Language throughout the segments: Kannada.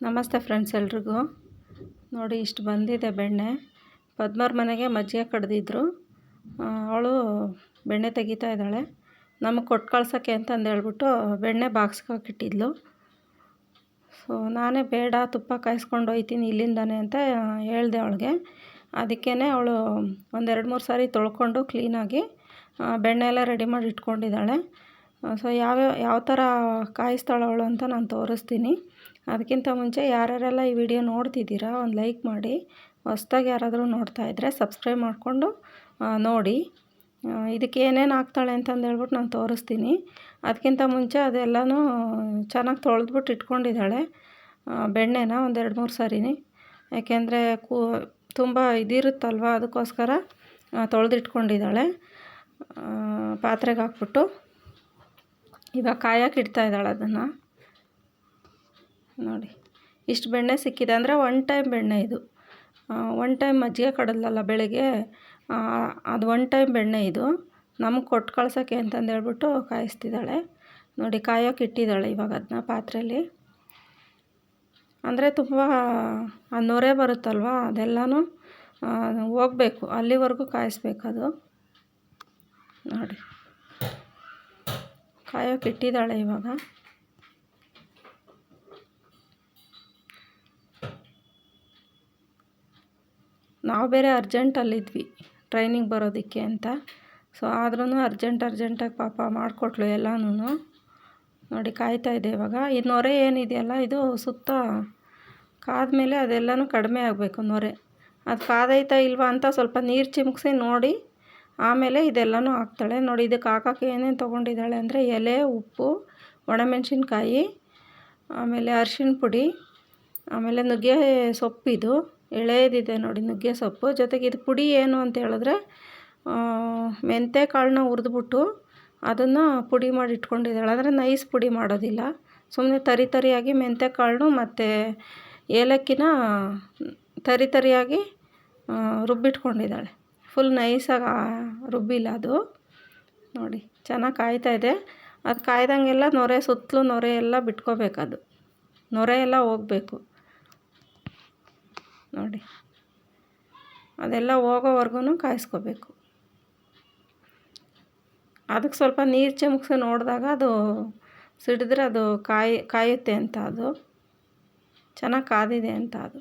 ನಮಸ್ತೆ ಫ್ರೆಂಡ್ಸ್ ಎಲ್ರಿಗೂ. ನೋಡಿ ಇಷ್ಟು ಬಂದಿದೆ ಬೆಣ್ಣೆ. ಪದ್ಮರ ಮನೆಗೆ ಮಜ್ಜಿಗೆ ಕಡ್ದಿದ್ರು. ಅವಳು ಬೆಣ್ಣೆ ತೆಗಿತಾ ಇದ್ದಾಳೆ. ನಮಗೆ ಕೊಟ್ಟು ಕಳ್ಸೋಕ್ಕೆ ಅಂತಂದು ಹೇಳ್ಬಿಟ್ಟು ಬೆಣ್ಣೆ ಬಾಕ್ಸ್ಗೆ ಹಾಕಿಟ್ಟಿದ್ಲು. ಸೊ ನಾನೇ ಬೇಡ, ತುಪ್ಪ ಕಾಯಿಸ್ಕೊಂಡು ಹೋಯ್ತೀನಿ ಇಲ್ಲಿಂದಾನೆ ಅಂತ ಹೇಳಿದೆ ಅವಳಿಗೆ. ಅದಕ್ಕೇ ಅವಳು ಒಂದೆರಡು ಮೂರು ಸಾರಿ ತೊಳ್ಕೊಂಡು ಕ್ಲೀನಾಗಿ ಬೆಣ್ಣೆ ಎಲ್ಲ ರೆಡಿ ಮಾಡಿ ಇಟ್ಕೊಂಡಿದ್ದಾಳೆ. ಸೊ ಯಾವ್ಯಾವ ಯಾವ ಥರ ಕಾಯಿಸ್ತಾಳೆ ಅವಳು ಅಂತ ನಾನು ತೋರಿಸ್ತೀನಿ. ಅದಕ್ಕಿಂತ ಮುಂಚೆ ಯಾರ್ಯಾರೆಲ್ಲ ಈ ವಿಡಿಯೋ ನೋಡ್ತಿದ್ದೀರಾ ಒಂದು ಲೈಕ್ ಮಾಡಿ. ಹೊಸ್ದಾಗಿ ಯಾರಾದರೂ ನೋಡ್ತಾ ಇದ್ದರೆ ಸಬ್ಸ್ಕ್ರೈಬ್ ಮಾಡಿಕೊಂಡು ನೋಡಿ. ಇದಕ್ಕೆ ಏನೇನು ಹಾಕ್ತಾಳೆ ಅಂತಂದು ಹೇಳ್ಬಿಟ್ಟು ನಾನು ತೋರಿಸ್ತೀನಿ. ಅದಕ್ಕಿಂತ ಮುಂಚೆ ಅದೆಲ್ಲನೂ ಚೆನ್ನಾಗಿ ತೊಳೆದ್ಬಿಟ್ಟು ಇಟ್ಕೊಂಡಿದ್ದಾಳೆ. ಬೆಣ್ಣೆನ ಒಂದೆರಡು ಮೂರು ಸಾರಿನಿ. ಯಾಕೆಂದರೆ ಕೂ, ತುಂಬ ಇದಿರುತ್ತಲ್ವ ಅದಕ್ಕೋಸ್ಕರ ತೊಳೆದಿಟ್ಕೊಂಡಿದ್ದಾಳೆ. ಪಾತ್ರೆಗೆ ಹಾಕ್ಬಿಟ್ಟು. ಇವಾಗ ಕಾಯಕ್ಕೆ ಇಡ್ತಾ ಇದ್ದಾಳೆ ಅದನ್ನು. ನೋಡಿ, ಇಷ್ಟು ಬೆಣ್ಣೆ ಸಿಕ್ಕಿದೆ ಅಂದರೆ ಒನ್ ಟೈಮ್ ಬೆಣ್ಣೆ ಇದು. ಒನ್ ಟೈಮ್ ಮಜ್ಜಿಗೆ ಕಡಲಲ್ಲ ಬೆಳಗ್ಗೆ ಅದು ಒನ್ ಟೈಮ್ ಬೆಣ್ಣೆ ಇದು. ನಮಗೆ ಕೊಟ್ಟು ಕಳ್ಸೋಕ್ಕೆ ಅಂತಂದು ಹೇಳ್ಬಿಟ್ಟು ಕಾಯಿಸ್ತಿದ್ದಾಳೆ. ನೋಡಿ, ಕಾಯೋಕೆ ಇಟ್ಟಿದ್ದಾಳೆ ಇವಾಗ ಅದನ್ನ ಪಾತ್ರೆಯಲ್ಲಿ ಅಂದರೆ ತುಂಬ, ಆ, ನೊರೆ ಬರುತ್ತಲ್ವ ಅದೆಲ್ಲನೂ ಹೋಗಬೇಕು, ಅಲ್ಲಿವರೆಗೂ ಕಾಯಿಸ್ಬೇಕು ಅದು ನೋಡಿ. ಕಾಯೋಕೆ ಇಟ್ಟಿದ್ದಾಳೆ ಇವಾಗ. ನಾವು ಬೇರೆ ಅರ್ಜೆಂಟಲ್ಲಿದ್ವಿ ಟ್ರೈನಿಂಗ್ ಬರೋದಕ್ಕೆ ಅಂತ. ಸೊ ಆದ್ರೂ ಅರ್ಜೆಂಟ್ ಅರ್ಜೆಂಟಾಗಿ ಪಾಪ ಮಾಡಿಕೊಟ್ಲು ಎಲ್ಲನೂ ನೋಡಿ, ಕಾಯ್ತಾ ಇದೆ ಇವಾಗ. ಈ ನೊರೆ ಏನಿದೆಯಲ್ಲ, ಇದು ಸುತ್ತ ಕಾದ ಮೇಲೆ ಅದೆಲ್ಲನೂ ಕಡಿಮೆ ಆಗಬೇಕು ನೊರೆ. ಅದು ಕಾದೈತಾ ಇಲ್ವಾ ಅಂತ ಸ್ವಲ್ಪ ನೀರು ಚಿಮುಕ್ಸಿ ನೋಡಿ. ಆಮೇಲೆ ಇದೆಲ್ಲನೂ ಹಾಕ್ತಾಳೆ. ನೋಡಿ ಇದಕ್ಕೆ ಹಾಕೋಕ್ಕೆ ಏನೇನು ತೊಗೊಂಡಿದ್ದಾಳೆ ಅಂದರೆ ಎಲೆ, ಉಪ್ಪು, ಒಣಮೆಣಸಿನ್ಕಾಯಿ, ಆಮೇಲೆ ಅರ್ಶಿಣ ಪುಡಿ, ಆಮೇಲೆ ನುಗ್ಗೆ ಸೊಪ್ಪಿದು ಎಳೆಯದಿದೆ ನೋಡಿ, ನುಗ್ಗೆ ಸೊಪ್ಪು. ಜೊತೆಗೆ ಇದು ಪುಡಿ ಏನು ಅಂತ ಹೇಳಿದ್ರೆ ಮೆಂತೆ ಕಾಳನ್ನ ಹುರಿದ್ಬಿಟ್ಟು ಅದನ್ನು ಪುಡಿ ಮಾಡಿ ಇಟ್ಕೊಂಡಿದ್ದಾಳೆ. ಅಂದರೆ ನೈಸ್ ಪುಡಿ ಮಾಡೋದಿಲ್ಲ. ಸುಮ್ಮನೆ ತರಿ ತರಿಯಾಗಿ ಮೆಂತೆ ಕಾಳನ್ನು ಮತ್ತು ಏಲಕ್ಕಿನ ತರಿ ತರಿಯಾಗಿ ರುಬ್ಬಿಟ್ಕೊಂಡಿದ್ದಾಳೆ. ಫುಲ್ ನೈಸಾಗಿ ರುಬ್ಬಿಲ್ಲ ಅದು. ನೋಡಿ, ಚೆನ್ನಾಗಿ ಕಾಯ್ತಾ ಇದೆ. ಅದು ಕಾಯ್ದಂಗೆಲ್ಲ ನೊರೆ ಸುತ್ತಲೂ ನೊರೆ ಎಲ್ಲ ಬಿಟ್ಕೋಬೇಕದು ನೊರೆ ಎಲ್ಲ ಹೋಗಬೇಕು. ನೋಡಿ, ಅದೆಲ್ಲ ಹೋಗೋವರೆಗೂ ಕಾಯಿಸ್ಕೋಬೇಕು. ಅದಕ್ಕೆ ಸ್ವಲ್ಪ ನೀರು ಚಿಮುಕ್ಸಿ ನೋಡಿದಾಗ ಅದು ಸಿಡಿದ್ರೆ ಅದು ಕಾಯಿ, ಕಾಯುತ್ತೆ ಅಂತ ಅದು. ಚೆನ್ನಾಗಿ ಕಾದಿದೆ ಅಂತ ಅದು.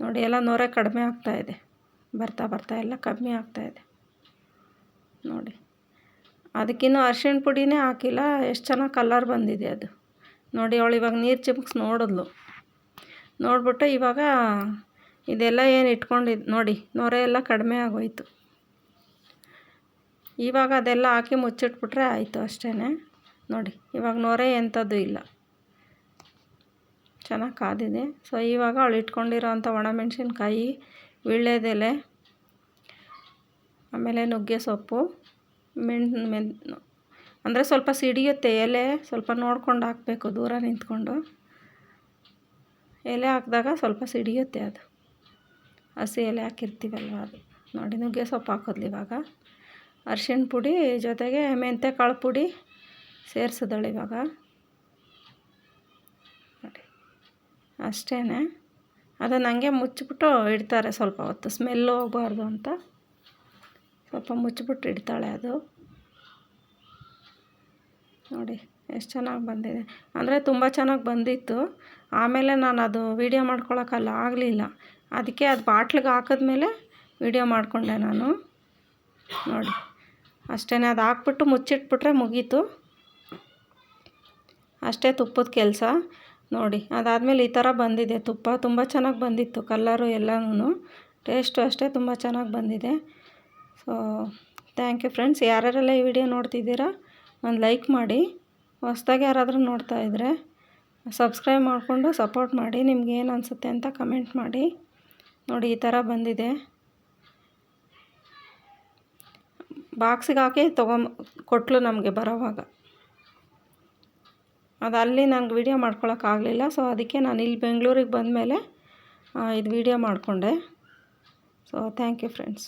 ನೋಡಿ, ಎಲ್ಲ ನೊರೆ ಕಡಿಮೆ ಆಗ್ತಾಯಿದೆ ಬರ್ತಾ ಬರ್ತಾ ಎಲ್ಲ ಕಮ್ಮಿ ಆಗ್ತಾಯಿದೆ ನೋಡಿ. ಅದಕ್ಕಿನ್ನೂ ಅರ್ಶಿಣ ಪುಡಿನೇ ಹಾಕಿಲ್ಲ, ಎಷ್ಟು ಚೆನ್ನಾಗಿ ಕಲರ್ ಬಂದಿದೆ ಅದು. ನೋಡಿ ಅವಳು ಇವಾಗ ನೀರು ಚಿಮ್ಕ್ಸ್ ನೋಡಿದ್ಲು. ನೋಡಿಬಿಟ್ಟು ಇವಾಗ ಇದೆಲ್ಲ ಏನು ಇಟ್ಕೊಂಡಿದ್ದು ನೋಡಿ ನೊರೆ ಎಲ್ಲ ಕಡಿಮೆ ಆಗೋಯ್ತು. ಇವಾಗ ಅದೆಲ್ಲ ಹಾಕಿ ಮುಚ್ಚಿಟ್ಬಿಟ್ರೆ ಆಯಿತು ಅಷ್ಟೇ ನೋಡಿ ಇವಾಗ ನೊರೆ ಎಂಥದ್ದು ಇಲ್ಲ. ಚೆನ್ನಾಗಿ ಕಾದಿದೆ. ಸೊ ಇವಾಗ ಅವಳು ಇಟ್ಕೊಂಡಿರೋ ಅಂಥ ಒಣಮೆಣ್ಸಿನ್ಕಾಯಿ ವೀಳ್ಯದೆಲೆ ಆಮೇಲೆ ನುಗ್ಗೆ ಸೊಪ್ಪು, ಮೆಣ್ ಮೆನ್ ಅಂದರೆ ಸ್ವಲ್ಪ ಸಿಡಿಯುತ್ತೆ ಎಲೆ, ಸ್ವಲ್ಪ ನೋಡ್ಕೊಂಡು ಹಾಕಬೇಕು ದೂರ ನಿಂತ್ಕೊಂಡು. ಎಲೆ ಹಾಕಿದಾಗ ಸ್ವಲ್ಪ ಸಿಡಿಯುತ್ತೆ ಅದು. ಹಸಿ ಎಲೆ ಹಾಕಿರ್ತೀವಲ್ವ ಅದು. ನೋಡಿ, ನುಗ್ಗೆ ಸೊಪ್ಪು ಹಾಕೋದ್ಲು ಇವಾಗ. ಅರ್ಶಿಣ ಪುಡಿ ಜೊತೆಗೆ ಮೆಂತ್ಯ ಕಾಳು ಪುಡಿ ಸೇರಿಸಿದಳು ಇವಾಗ. ನೋಡಿ ಅಷ್ಟೇ ಅದನ್ನು ಹಂಗೆ ಮುಚ್ಚಿಬಿಟ್ಟು ಇಡ್ತಾರೆ ಸ್ವಲ್ಪ ಹೊತ್ತು. ಸ್ಮೆಲ್ ಹೋಗಬಾರ್ದು ಅಂತ. ಸ್ವಲ್ಪ ಮುಚ್ಚಿಬಿಟ್ಟು ಇಡ್ತಾಳೆ ಅದು. ನೋಡಿ, ಎಷ್ಟು ಚೆನ್ನಾಗಿ ಬಂದಿದೆ. ಅಂದರೆ ತುಂಬ ಚೆನ್ನಾಗಿ ಬಂದಿತ್ತು. ಆಮೇಲೆ ನಾನು ಅದು ವೀಡಿಯೋ ಮಾಡ್ಕೊಳಕ್ಕಲ್ಲ ಆಗಲಿಲ್ಲ. ಅದಕ್ಕೆ ಅದು ಬಾಟ್ಲಿಗೆ ಹಾಕಿದ್ಮೇಲೆ ವೀಡಿಯೋ ಮಾಡಿಕೊಂಡೆ ನಾನು. ನೋಡಿ ಅಷ್ಟೇ ಅದು ಹಾಕ್ಬಿಟ್ಟು ಮುಚ್ಚಿಟ್ಬಿಟ್ರೆ ಮುಗೀತು. ಅಷ್ಟೇ ತುಪ್ಪದ ಕೆಲಸ. ನೋಡಿ, ಅದಾದಮೇಲೆ ಈ ಥರ ಬಂದಿದೆ. ತುಪ್ಪ ತುಂಬ ಚೆನ್ನಾಗಿ ಬಂದಿತ್ತು, ಕಲ್ಲರು ಎಲ್ಲನೂ ಟೇಸ್ಟು ಅಷ್ಟೇ ತುಂಬ ಚೆನ್ನಾಗಿ ಬಂದಿದೆ. ಸೊ ಥ್ಯಾಂಕ್ ಯು ಫ್ರೆಂಡ್ಸ್ ಯಾರ್ಯಾರೆಲ್ಲ ಈ ವಿಡಿಯೋ ನೋಡ್ತಿದ್ದೀರಾ, ಒಂದು ಲೈಕ್ ಮಾಡಿ. ಹೊಸ್ದಾಗಿ ಯಾರಾದರೂ ನೋಡ್ತಾ ಇದ್ದರೆ ಸಬ್ಸ್ಕ್ರೈಬ್ ಮಾಡಿಕೊಂಡು ಸಪೋರ್ಟ್ ಮಾಡಿ. ನಿಮ್ಗೆ ಏನು ಅನಿಸುತ್ತೆ ಅಂತ ಕಮೆಂಟ್ ಮಾಡಿ. ನೋಡಿ, ಈ ಥರ ಬಂದಿದೆ. ಬಾಕ್ಸಿಗೆ ಹಾಕಿ ತೊಗೊಂಬ ಕೊಟ್ಟಲು ನಮಗೆ ಬರೋವಾಗ. ಅದು ಅಲ್ಲಿ ನಂಗೆ ವೀಡಿಯೋ ಮಾಡ್ಕೊಳಕ್ಕಾಗಲಿಲ್ಲ ಸೊ ಅದಕ್ಕೆ ನಾನು ಇಲ್ಲಿ ಬೆಂಗಳೂರಿಗೆ ಬಂದಮೇಲೆ ಇದು ವೀಡಿಯೋ ಮಾಡಿಕೊಂಡೆ. So thank you friends